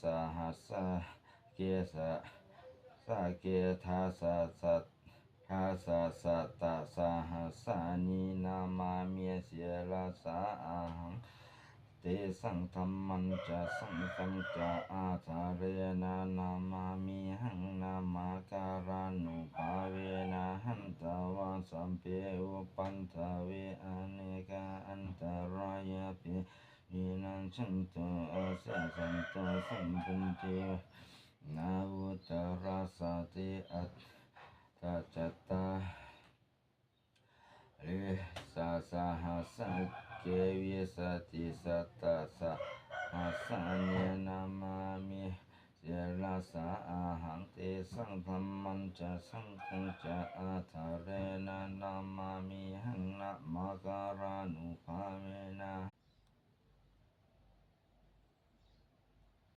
สหัสสะเกสะสะเกทาสะสัตทาสะสัตตะสหัสสานีนามามิเสียละสาอาหังเตสังธรรมันจะสังฆัมจะอาทาเรนะนามามิหังนามาการานุภาเวนะหันตวาสัมเพอุปันทเวอนกาอันตรายะเป วินันชันโตอาเสสันโตสัมพุนเจนาวุตราสาติอัตตาจัตตาเรสาสาหัสสะเกวิสติสัตตะสะหัสสะเนนามามิเสลาสาอาหังเตสังธรรมันจะสังฆังจะอาทาเรนะนามามิหังนะมาการานุภาเวนะ